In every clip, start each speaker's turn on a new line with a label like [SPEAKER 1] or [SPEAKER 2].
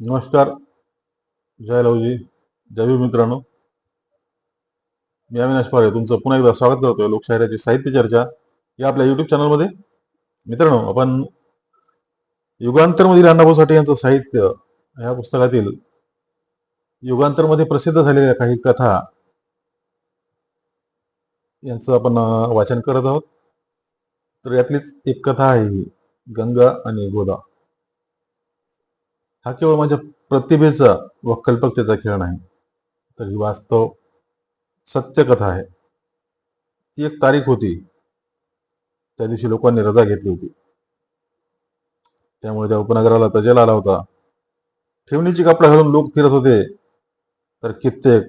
[SPEAKER 1] नमस्कार. जय लवजी. जय मित्रांनो. मी अविनाश पारे तुमचं पुन्हा एकदा स्वागत करतोय लोकशाहीराची साहित्य चर्चा या आपल्या युट्यूब चॅनलमध्ये मित्रांनो आपण युगांतरमधील अण्णाभाऊ साठे यांचं साहित्य या पुस्तकातील युगांतरमध्ये प्रसिद्ध झालेल्या काही कथा यांचं आपण वाचन करत आहोत. तर यातलीच एक कथा आहे ही गंगा आणि गोदा. हा केवळ माझ्या प्रतिभेचा व कल्पकतेचा खेळ नाही तर ही वास्तव सत्य कथा आहे. ती एक तारीख होती त्या दिवशी लोकांनी रजा घेतली होती. त्यामुळे त्या उपनगराला तजेला आला होता. ठेवणीची कपडे घालून लोक फिरत होते तर कित्येक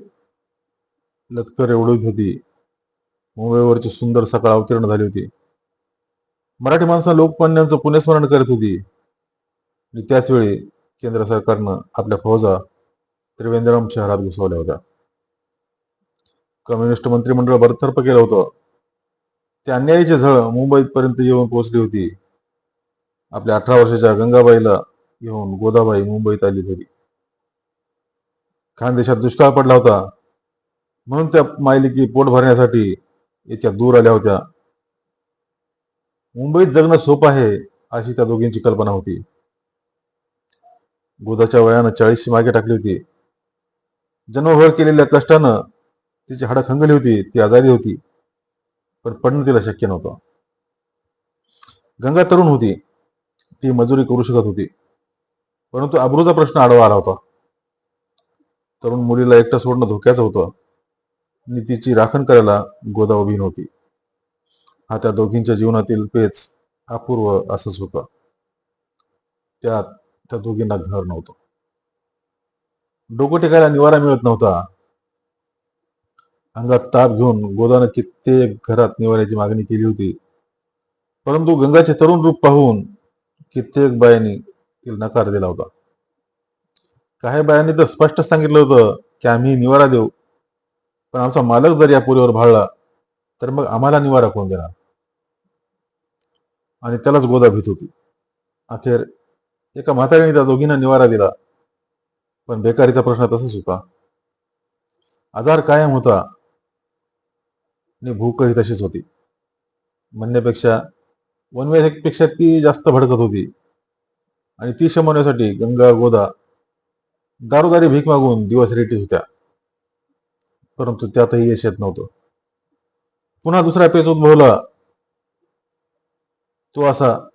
[SPEAKER 1] लतकर उडवीत होती. मुंबईवरची सुंदर सकाळ अवतीर्ण झाली होती. मराठी माणसं लोकमान्यांचं पुण्यस्मरण करीत होती. आणि त्याच वेळी केंद्र सरकारनं आपल्या फौजा त्रिवेंद्रम शहरात घुसवल्या होत्या. कम्युनिस्ट मंत्रिमंडळ बरतर्फ केलं होतं. त्या अन्यायाची झळ मुंबईपर्यंत येऊन पोहोचली होती. आपल्या अठरा वर्षाच्या गंगाबाईला येऊन गोदाबाई मुंबईत आली घरी खानदेशात दुष्काळ पडला होता. म्हणून त्या मायलिकी पोट भरण्यासाठी इतक्या दूर आल्या होत्या. मुंबईत जगणं सोपं आहे अशी त्या दोघींची कल्पना होती. गोदाच्या वयानं चाळीसची मागे टाकली होती. जन्मभर केलेल्या कष्टानं तिची हाडं खंगली होती ती आजारी होती पण पडणं तिला शक्य नव्हतं. गंगा तरुण होती ती मजुरी करू शकत होती परंतु अब्रूचा प्रश्न आडवा आला होता. तरुण मुलीला एकटं सोडणं धोक्याचं होतं आणि तिची राखण करायला गोदा उभी नव्हती हा त्या दोघींच्या जीवनातील पेच अपूर्व असंच होतं. त्यात त्या दोघींना घर नव्हतं. डोकं टेकायला निवारा मिळत नव्हता. अंगात ताप घेऊन गोदानं कित्येक घरात निवाऱ्याची मागणी केली होती. परंतु गंगाचे तरुण रूप पाहून कित्येक बायांनी तिला नकार दिला होता. काही बायांनी तर स्पष्ट सांगितलं होतं की आम्ही निवारा देऊ. पण आमचा मालक जर या पुरीवर भाळला तर मग आम्हाला निवारा कोण देणार? आणि त्यालाच गोदा भीत होती. अखेर एका म्हातारीने त्या दोघींना निवारा दिला. पण बेकारीचा प्रश्न तसाच होता. आजार कायम होता. आणि भूकही तशीच होती. म्हणण्यापेक्षा वनवेपेक्षा ती जास्त भडकत होती. आणि ती शमवण्यासाठी गंगा गोदा दारोदारी भीक मागून दिवस रेटीत होत्या. परंतु त्यातही यश येत नव्हतं. पुन्हा दुसरा पेच उद्भवला तो असा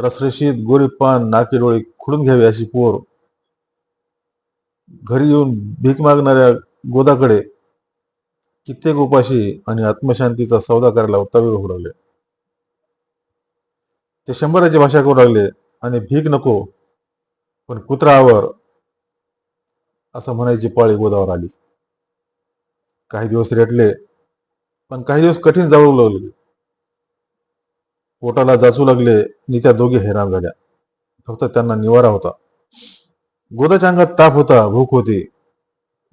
[SPEAKER 1] रसरशीत गोरी पान नाके डोळे खुडून घ्यावे अशी पोर. घरी येऊन भीक मागणाऱ्या गोदाकडे कित्येक उपाशी आणि आत्मशांतीचा सौदा करायला उत्तावी होऊ लागले. ते शंभराची भाषा करू लागले आणि भीक नको पण कुत्रावर असं म्हणायची पाळी गोदावर आली. काही दिवस रेटले पण काही दिवस कठीण जाऊ लागले. पोटाला जाचू लागले आणि त्या दोघी हैराण झाल्या. फक्त त्यांना निवारा होता. गोदाच्या अंगात ताप होता भूक होती.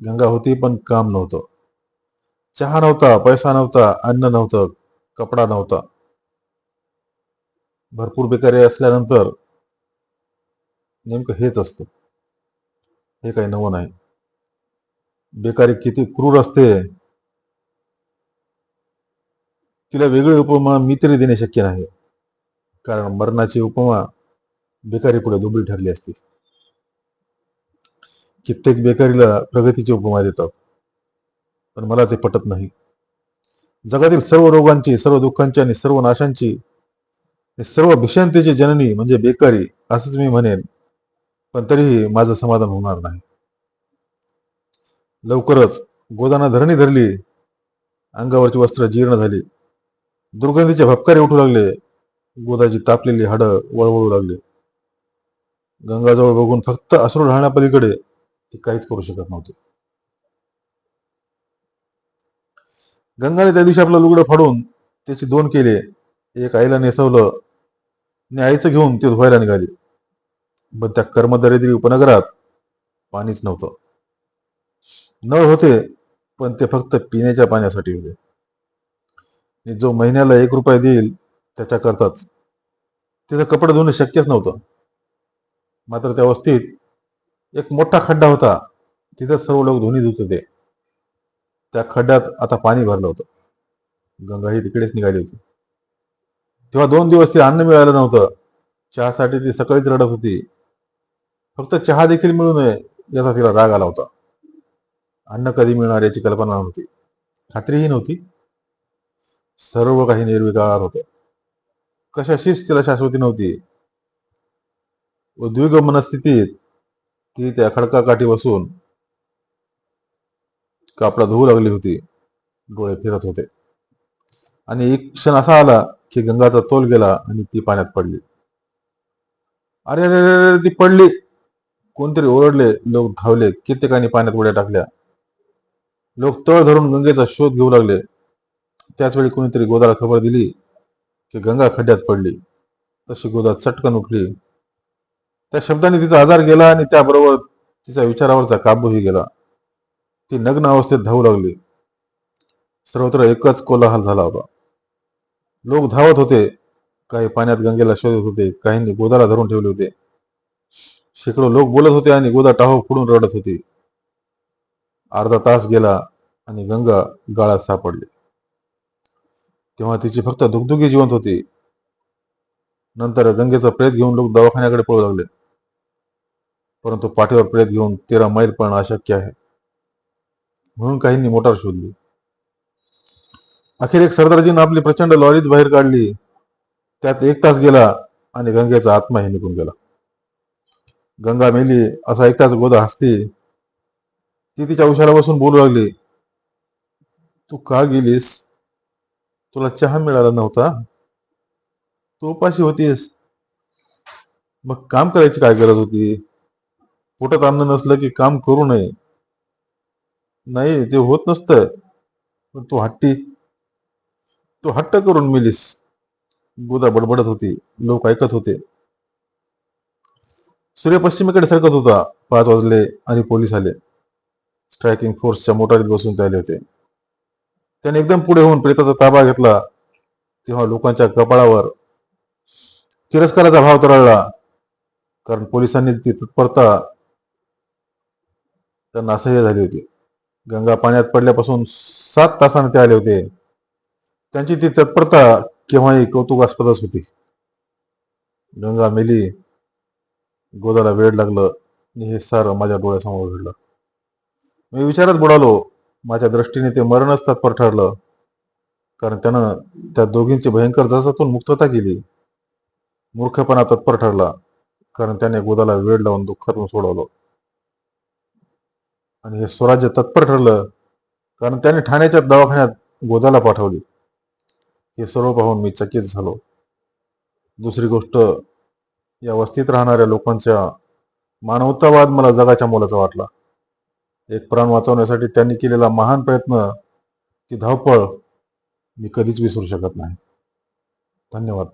[SPEAKER 1] गंगा होती पण काम नव्हतं. चहा नव्हता पैसा नव्हता अन्न नव्हतं कपडा नव्हता. भरपूर बेकारी असल्यानंतर नेमकं हेच असतं. हे काही नवं नाही. बेकारी किती क्रूर असते. तिला वेगळे उपमा मी तरी देणे शक्य नाही. कारण मरणाची उपमा बेकारी पुढे दुबळी ठरली असती. कित्येक बेकारीला प्रगतीची उपमा देतात. पण मला ते पटत नाही. जगातील सर्व रोगांची सर्व दुःखांची आणि सर्व नाशांची सर्व भीषणतेची जननी म्हणजे बेकारी असंच मी म्हणेन. पण तरीही माझं समाधान होणार नाही. लवकरच गोदाना धरणी धरली. अंगावरची वस्त्र जीर्ण झाली. दुर्गंधीचे भपकारे उठू लागले. गोदाची तापलेली हाडं वळवळू लागली. गंगाजवळ बघून फक्त अश्रू राहण्यापलीकडे ती काहीच करू शकत नव्हती. गंगाने त्या दिवशी आपलं लुगडं फाडून त्याची दोन केले. एक आईला नेसवलं. आणि आईचं घेऊन ते धुवायला निघाली. पण त्या कर्मदरिद्री उपनगरात पाणीच नव्हतं. नळ होते पण ते फक्त पिण्याच्या पाण्यासाठी होते. जो महिन्याला एक रुपये देईल त्याच्याकरताच तिथं कपडे धुणं शक्यच नव्हतं. मात्र त्या वस्तीत एक मोठा खड्डा होता. तिथं सर्व लोक धुनी धुत होते. त्या खड्ड्यात आता पाणी भरलं होतं. गंगा ही तिकडेच निघाली होती. तेव्हा दोन दिवस ते अन्न मिळालं नव्हतं. चहासाठी ती सकाळीच रडत होती. फक्त चहा देखील मिळू नये याचा तिला राग आला होता. अन्न कधी मिळणार याची कल्पना नव्हती. खात्रीही नव्हती. सर्व काही निर्विकार होतं. कशाशीच तिला शाश्वती नव्हती. उद्विग मनस्थितीत ती त्या खडकाकाठी बसून कापडा धुवू लागली होती. डोळे फिरत होते. आणि एक क्षण असा आला की गंगाचा तोल गेला आणि ती पाण्यात पडली. अरे अरे अरे अरे, ती पडली. कोणतरी ओरडले. लोक धावले. कित्येकांनी पाण्यात उड्या टाकल्या. लोक तळ धरून गंगेचा शोध घेऊ लागले. त्याच वेळी कोणीतरी गोदाला खबर दिली. की गंगा खड्ड्यात पडली तशी गोदा चटकन उठली त्या शब्दाने तिचा आजार गेला आणि त्याबरोबर तिच्या विचारावरचा काबूही गेला. ती नग्न अवस्थेत धावू लागली. सर्वत्र एकच कोलाहल झाला होता. लोक धावत होते काही पाण्यात गंगेला शोधत होते काहींनी गोदाला धरून ठेवले होते. शेकडो लोक बोलत होते आणि गोदा टाहो फुडून रडत होती. अर्धा तास गेला आणि गंगा गाळात सापडली. तेव्हा तिची फक्त दुगदुगी जिवंत होती. नंतर गंगेचा प्रेत घेऊन लोक दवाखान्याकडे पळू लागले. परंतु पाठीवर प्रेत घेऊन तेरा मैल पळणं अशक्य आहे. म्हणून काहींनी मोटार शोधली. अखेर एक सरदारजीनं आपली प्रचंड लॉरीच बाहेर काढली. त्यात एक तास गेला आणि गंगेचा आत्माही निघून गेला. गंगा मेली असा एक तास गोदा हसली ती तिच्या उशाला बसून बोलू लागली. तू का गेलीस? तुला चहा मिळाला नव्हता? तू उपाशी होतीस. मग काम करायची काय गरज होती? पोटात अन्न नसलं की काम करू नये. नाही ते होत नसतं. पण तू हट्टी. तू हट्ट करून मिलीस. गोदा बडबडत होती. लोक ऐकत होते. सूर्य पश्चिमेकडे सरकत होता. पाच वाजले आणि पोलीस आले. स्ट्रायकिंग फोर्सच्या मोटारीत बसून ते आले होते. त्याने एकदम पुढे होऊन प्रेताचा ताबा घेतला. तेव्हा लोकांच्या कपाळावर तिरस्काराचा भाव तरळला. कारण पोलिसांनी ती तत्परता त्यांना असह्य झाली होती. गंगा पाण्यात पडल्यापासून सात तासाने ते आले होते. त्यांची ती तत्परता केव्हाही कौतुकास्पदच होती. गंगा मेली गोदाला वेळ लागलं. आणि हे सारं माझ्या डोळ्यासमोर घडलं. मी विचारत बुडालो माझ्या दृष्टीने ते मरणच तत्पर ठरलं. कारण त्यानं त्या दोघींची भयंकर जसातून मुक्तता केली. मूर्खपणा तत्पर ठरला. कारण त्याने गोदाला वेळ लावून दुःखातून सोडवलं. आणि हे स्वराज्य तत्पर ठरलं. कारण त्याने ठाण्याच्या दवाखान्यात गोदाला पाठवली. हे सर्व पाहून मी चकित झालो. दुसरी गोष्ट या वस्तीत राहणाऱ्या लोकांच्या मानवतावाद मला जगाच्या मोलाचा वाटला. एक प्राण वाचवण्यासाठी त्यांनी केलेला महान प्रयत्न ती धावपळ मी कधीच विसरू शकत नाही. धन्यवाद.